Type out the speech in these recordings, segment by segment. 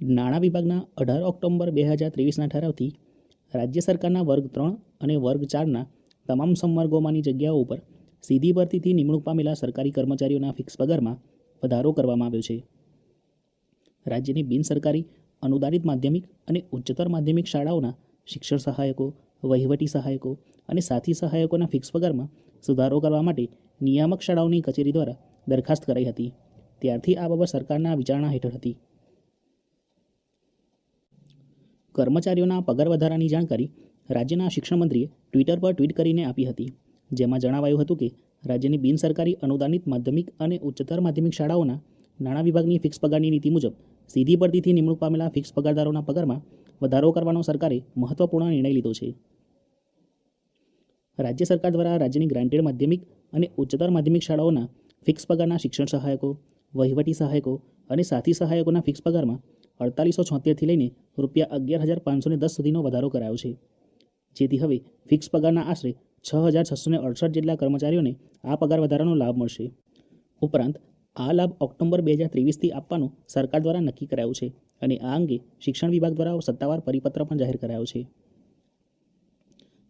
નાણાં વિભાગના અઢાર ઓક્ટોબર બે હજાર ત્રેવીસના ઠરાવથી રાજ્ય સરકારના વર્ગ ત્રણ અને વર્ગ ચારના તમામ સંવર્ગોમાંની જગ્યાઓ ઉપર સીધી ભરતીથી નિમણૂક પામેલા સરકારી કર્મચારીઓના ફિક્સ પગારમાં વધારો કરવામાં આવ્યો છે. રાજ્યની બિનસરકારી, અનુદાનિત માધ્યમિક અને ઉચ્ચતર માધ્યમિક શાળાઓના શિક્ષણ સહાયકો, વહીવટી સહાયકો અને સાથી સહાયકોના ફિક્સ પગારમાં સુધારો કરવા માટે નિયામક શાળાઓની કચેરી દ્વારા દરખાસ્ત કરાઈ હતી. ત્યારથી આ બાબત સરકારના વિચારણા હેઠળ હતી. કર્મચારીઓના પગાર વધારાની જાણકારી રાજ્યના શિક્ષણ મંત્રીએ ટ્વિટર પર ટ્વીટ કરીને આપી હતી. જેમાં જણાવાયું હતું કે, રાજ્યની બિનસરકારી, અનુદાનિત માધ્યમિક અને ઉચ્ચતર માધ્યમિક શાળાઓના નાણાં વિભાગની ફિક્સ પગારની નીતિ મુજબ સીધી ભરતીથી નિમણૂક પામેલા ફિક્સ પગારદારોના પગારમાં વધારો કરવાનો સરકારે મહત્વપૂર્ણ નિર્ણય લીધો છે. રાજ્ય સરકાર દ્વારા રાજ્યની ગ્રાન્ટેડ માધ્યમિક અને ઉચ્ચતર માધ્યમિક શાળાઓના ફિક્સ પગારના શિક્ષણ સહાયકો, વહીવટી સહાયકો અને સાથી સહાયકોના ફિક્સ પગારમાં અડતાલીસો છોતેરથી લઈને રૂપિયા અગિયાર હજાર પાંચસો દસ સુધીનો વધારો કરાયો છે. જેથી હવે ફિક્સ પગારના આશરે છ હજાર છસો અડસઠ જેટલા કર્મચારીઓને આ પગાર વધારાનો લાભ મળશે. ઉપરાંત આ લાભ ઓક્ટોબર બે હજાર ત્રેવીસથી આપવાનું સરકાર દ્વારા નક્કી કરાયું છે અને આ અંગે શિક્ષણ વિભાગ દ્વારા સત્તાવાર પરિપત્ર પણ જાહેર કરાયો છે.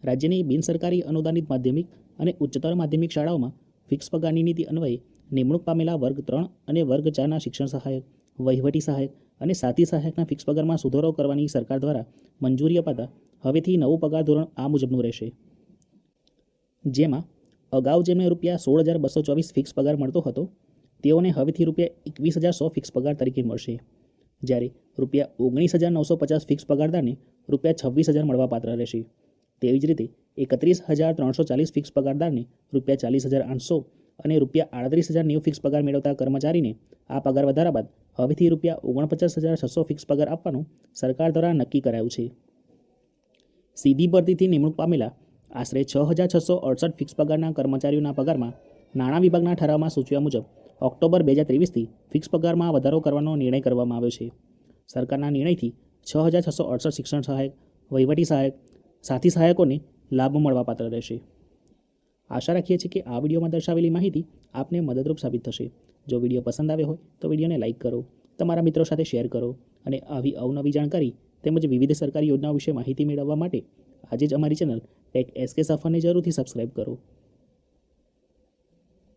રાજ્યની બિનસરકારી અનુદાનિત માધ્યમિક અને ઉચ્ચતર માધ્યમિક શાળાઓમાં ફિક્સ પગારની નીતિ અન્વયે નિમણૂક પામેલા વર્ગ ત્રણ અને વર્ગ ચારના શિક્ષણ સહાયક, વહીવટી સહાયક અને સાથી સહાયકના ફિક્સ પગારમાં સુધારો કરવાની સરકાર દ્વારા મંજૂરી અપાતા હવેથી નવું પગાર ધોરણ આ મુજબનું રહેશે. જેમાં અગાઉ જેમને રૂપિયા સોળ હજાર બસો ચોવીસ ફિક્સ પગાર મળતો હતો તેઓને હવેથી રૂપિયા એકવીસ હજાર સો ફિક્સ પગાર તરીકે મળશે. જ્યારે રૂપિયા ઓગણીસ હજાર નવસો પચાસ ફિક્સ પગારદારને રૂપિયા છવ્વીસ હજાર મળવાપાત્ર રહેશે. તેવી જ રીતે એકત્રીસ હજાર ત્રણસો ચાલીસ ફિક્સ પગારદારને રૂપિયા ચાલીસ હજાર આઠસો અને રૂપિયા આડત્રીસ હજાર નેવું ફિક્સ પગાર મેળવતા કર્મચારીને આ પગાર વધારા બાદ હવેથી રૂપિયા ઓગણપચાસ હજાર છસો ફિક્સ પગાર આપવાનું સરકાર દ્વારા નક્કી કરાયું છે. સીધી ભરતીથી નિમણૂક પામેલા આશરે છ હજાર છસો અડસઠ ફિક્સ પગારના કર્મચારીઓના પગારમાં નાણાં વિભાગના ઠરાવમાં સૂચવ્યા મુજબ ઓક્ટોબર બે હજાર ત્રેવીસથી ફિક્સ પગારમાં વધારો કરવાનો નિર્ણય કરવામાં આવ્યો છે. સરકારના નિર્ણયથી છ હજાર છસો અડસઠ શિક્ષણ સહાયક, વહીવટી સહાયક, સાથી સહાયકોને લાભ મળવાપાત્ર રહેશે. આશા રાખીએ છીએ કે આ વિડીયોમાં દર્શાવેલી માહિતી આપને મદદરૂપ સાબિત થશે. જો વીડિયો પસંદ આવ્યો હોય તો વિડીયોને લાઇક કરો, તમારા મિત્રો સાથે શેર કરો અને આવી અવનવી જાણકારી તેમજ વિવિધ સરકારી યોજનાઓ વિશે માહિતી મેળવવા માટે આજે જ અમારી ચેનલ ટેક એસકે સફરને જરૂરથી સબસ્ક્રાઇબ કરો.